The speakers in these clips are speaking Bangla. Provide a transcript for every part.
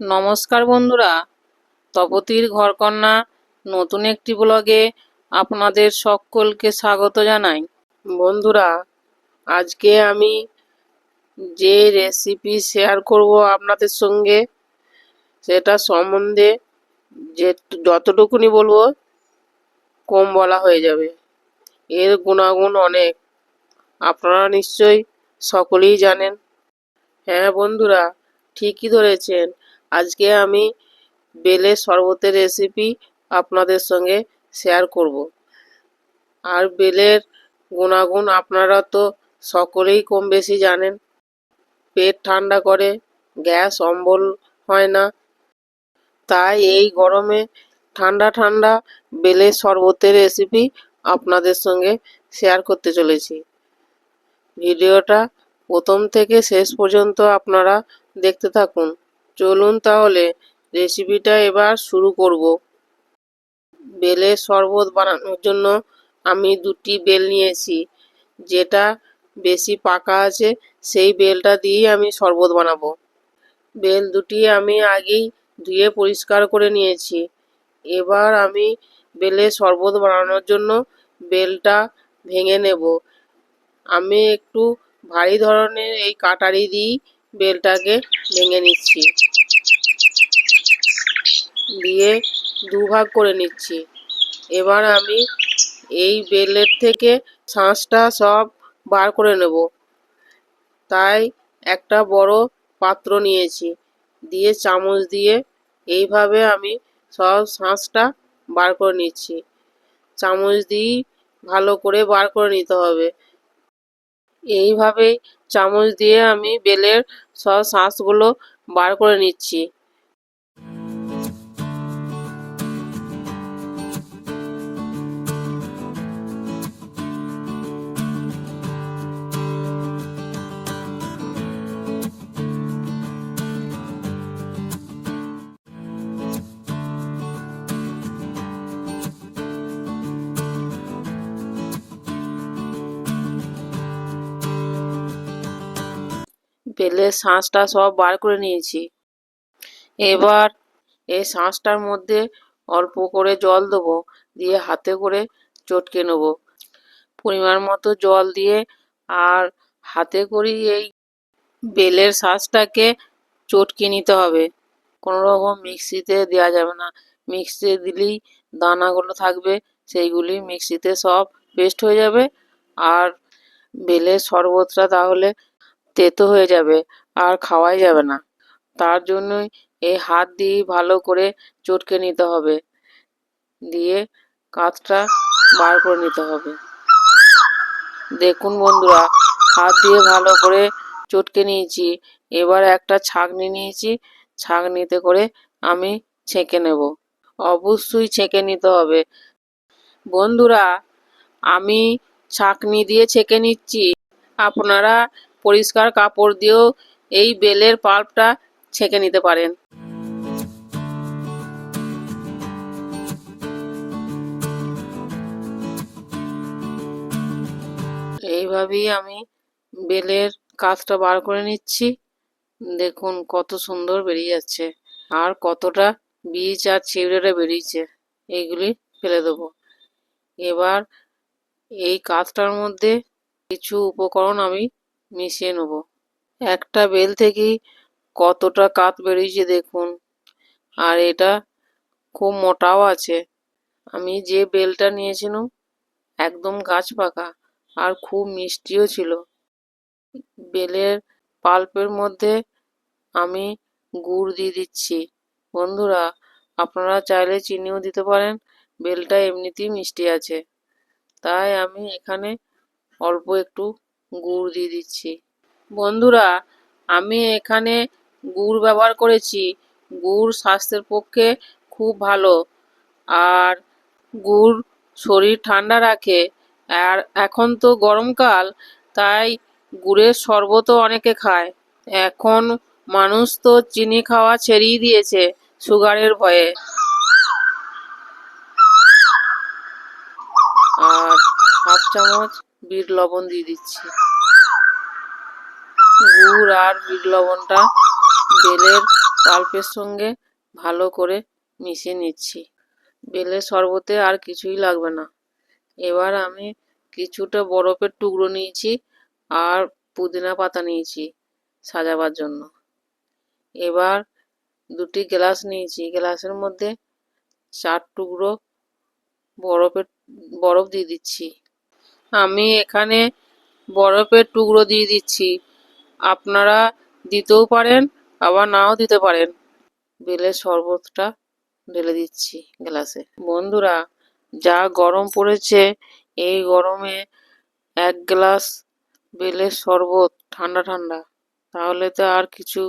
নমস্কার বন্ধুরা, তপতির ঘরকন্যা নতুন একটি ব্লগে আপনাদের সকলকে স্বাগত জানাই। বন্ধুরা, আজকে আমি যে রেসিপি শেয়ার করব আপনাদের সঙ্গে, সেটা সম্বন্ধে যে যতটুকুনি বলব কম বলা হয়ে যাবে। এর গুণাগুণ অনেক, আপনারা নিশ্চয়ই সকলেই জানেন। হ্যাঁ বন্ধুরা, ঠিকই ধরেছেন। আজকে আমি বেলের শরবতের রেসিপি আপনাদের সঙ্গে শেয়ার করব। আর বেলের গুণাগুণ আপনারা তো সকলেই কম বেশি জানেন। পেট ঠান্ডা করে, গ্যাস অম্বল হয় না। তাই এই গরমে ঠান্ডা ঠান্ডা বেলের শরবতের রেসিপি আপনাদের সঙ্গে শেয়ার করতে চলেছি। ভিডিওটা প্রথম থেকে শেষ পর্যন্ত আপনারা দেখতে থাকুন। চলুন তাহলে রেসিপিটা এবার শুরু করব। বেলের শরবত বানানোর জন্য আমি দুটি বেল নিয়েছি। যেটা বেশি পাকা আছে, সেই বেলটা দিয়েই আমি শরবত বানাবো। বেল দুটি আমি আগেই ধুয়ে পরিষ্কার করে নিয়েছি। এবার আমি বেলের শরবত বানানোর জন্য বেলটা ভেঙে নেব। আমি একটু ভারী ধরনের এই কাটারি দিয়েই বেলটাকে ভেঙে নিচ্ছি। দিয়ে দুভাগ করে নিচ্ছি। এবার আমি এই বেলের থেকে শাঁসটা সব বার করে নেব। তাই একটা বড় পাত্র নিয়েছি। দিয়ে চামচ দিয়ে এইভাবে আমি সব শাঁসটা বার করে নিচ্ছি। চামচ দিয়েই ভালো করে বার করে নিতে হবে। এইভাবেই চামচ দিয়ে আমি বেলের সব শাঁসগুলো বার করে নিচ্ছি। বেলের শাঁসটা সব বার করে নিয়েছি। এবার এই শাঁসটার মধ্যে অল্প করে জল দেবো, দিয়ে হাতে করে চটকে নেব। পরিমাণ মতো জল দিয়ে আর হাতে করেই এই বেলের শাঁসটাকে চটকে নিতে হবে। কোনো রকম মিক্সিতে দেওয়া যাবে না। মিক্সিতে দিলেই দানাগুলো থাকবে, সেইগুলি মিক্সিতে সব পেস্ট হয়ে যাবে। আর বেলের শরবতটা তাহলে তেতো হয়ে যাবে, আর খাওয়াই যাবে না। তার জন্যই এই হাত দিয়ে ভালো করে চটকে নিতে হবে। দিয়ে কাঁচটা বার করে নিতে হবে। দেখুন বন্ধুরা, হাত দিয়ে ভালো করে চটকে নিয়েছি। এবার একটা ছাঁকনি নিয়েছি। ছাঁকনিতে করে আমি ছেঁকে নেব। অবশ্যই ছেঁকে নিতে হবে। বন্ধুরা, আমি ছাঁকনি দিয়ে ছেঁকে নিচ্ছি। আপনারা পরিষ্কার কাপড় দিয়েও এই বেলের পাল্পটা ছেঁকে নিতে পারেন। এইভাবেই আমি বেলের কাজটা বার করে নিচ্ছি। দেখুন কত সুন্দর বেরিয়ে যাচ্ছে। আর কতটা বীজ আর ছিবড়েটা বেরিয়েছে, এইগুলি ফেলে দেবো। এবার এই কাজটার মধ্যে কিছু উপকরণ আমি মিশিয়ে নেব। একটা বেল থেকেই কতটা কাত বেরিয়েছে দেখুন। আর এটা খুব মোটাও আছে। আমি যে বেলটা নিয়েছিলাম, একদম গাছ পাকা আর খুব মিষ্টিও ছিল। বেলের পাল্পের মধ্যে আমি গুড় দিয়ে দিচ্ছি। বন্ধুরা, আপনারা চাইলে চিনিও দিতে পারেন, বেলটা এমনিতেই মিষ্টি আছে। তাই আমি এখানে অল্প একটু গুড় দিয়ে দিচ্ছি। বন্ধুরা, আমি এখানে গুড় ব্যবহার করেছি। গুড় স্বাস্থ্যের পক্ষে খুব ভালো। আর গুড় শরীর ঠান্ডা রাখে। আর এখন তো গরমকাল, তাই গুড়ের শরবতও অনেকে খায়। এখন মানুষ তো চিনি খাওয়া ছেড়েই দিয়েছে সুগারের ভয়ে। আর হাফ চামচ বিট লবণ দিয়ে দিচ্ছি। গুড় আর বিট লবণটা বেলের পাল্পের সঙ্গে ভালো করে মিশিয়ে নিচ্ছি। বেলের শরবতে আর কিছুই লাগবে না। এবার আমি কিছুটা বরফের টুকরো নিয়েছি আর পুদিনা পাতা নিয়েছি সাজাবার জন্য। এবার দুটি গ্লাস নিয়েছি। গ্লাসের মধ্যে চার টুকরো বরফের, বরফ দিয়ে দিচ্ছি। আমি এখানে বরফের টুকরো দিয়ে দিচ্ছি। আপনারা দিতেও পারেন, আবার নাও দিতে পারেন। বেলের শরবতটা ঢেলে দিচ্ছি গ্লাসে। বন্ধুরা, যা গরম পড়েছে, এই গরমে এক গ্লাস বেলের শরবত, ঠান্ডা ঠান্ডা, তাহলে তো আর কিছু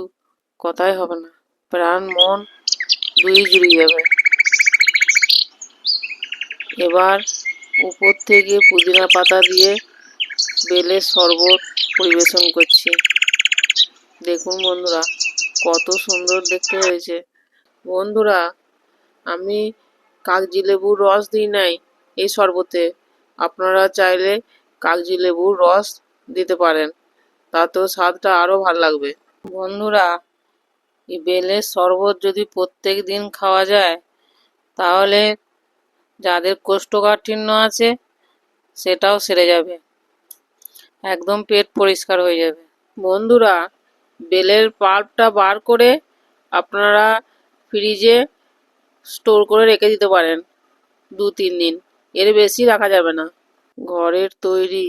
কথাই হবে না। প্রাণ, মন দুই জুড়িয়ে যাবে। এবার উপর থেকে পুদিনা পাতা দিয়ে বেলের শরবত পরিবেশন করছি। দেখুন বন্ধুরা, কত সুন্দর দেখতে হয়েছে। বন্ধুরা, আমি কাগজি লেবুর রস দিই নাই এই শরবতে। আপনারা চাইলে কাগজি লেবুর রস দিতে পারেন, তাতেও স্বাদটা আরও ভালো লাগবে। বন্ধুরা, এই বেলের শরবত যদি প্রত্যেক দিন খাওয়া যায়, তাহলে যাদের কোষ্ঠকাঠিন্য আছে, সেটাও সেরে যাবে। একদম পেট পরিষ্কার হয়ে যাবে। বন্ধুরা, বেলের পাল্পটা বার করে আপনারা ফ্রিজে স্টোর করে রেখে দিতে পারেন দু তিন দিন। এর বেশি রাখা যাবে না। ঘরের তৈরি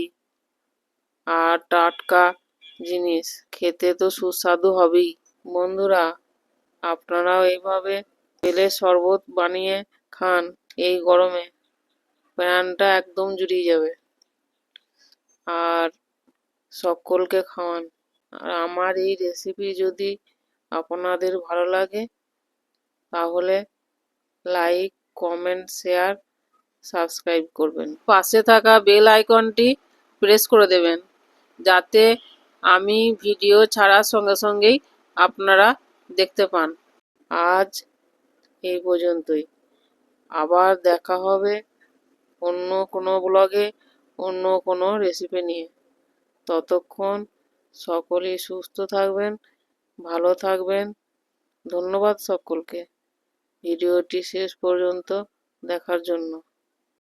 আর টাটকা জিনিস খেতে তো সুস্বাদু হবেই। বন্ধুরা, আপনারাও এইভাবে বেলের শরবত বানিয়ে খান। এই গরমে প্রাণটা একদম জুড়িয়ে যাবে। আর সকলকে খাওয়ান। আর আমার এই রেসিপি যদি আপনাদের ভালো লাগে, তাহলে লাইক কমেন্ট শেয়ার সাবস্ক্রাইব করবেন। পাশে থাকা বেল আইকনটি প্রেস করে দেবেন, যাতে আমি ভিডিও ছাড়ার সঙ্গে সঙ্গেই আপনারা দেখতে পান। আজ এই পর্যন্তই। আবার দেখা হবে অন্য কোনো ব্লগে, অন্য কোনো রেসিপি নিয়ে। ততক্ষণ সকলেই সুস্থ থাকবেন, ভালো থাকবেন। ধন্যবাদ সকলকে। ভিডিওটি শেষ পর্যন্ত দেখার জন্য।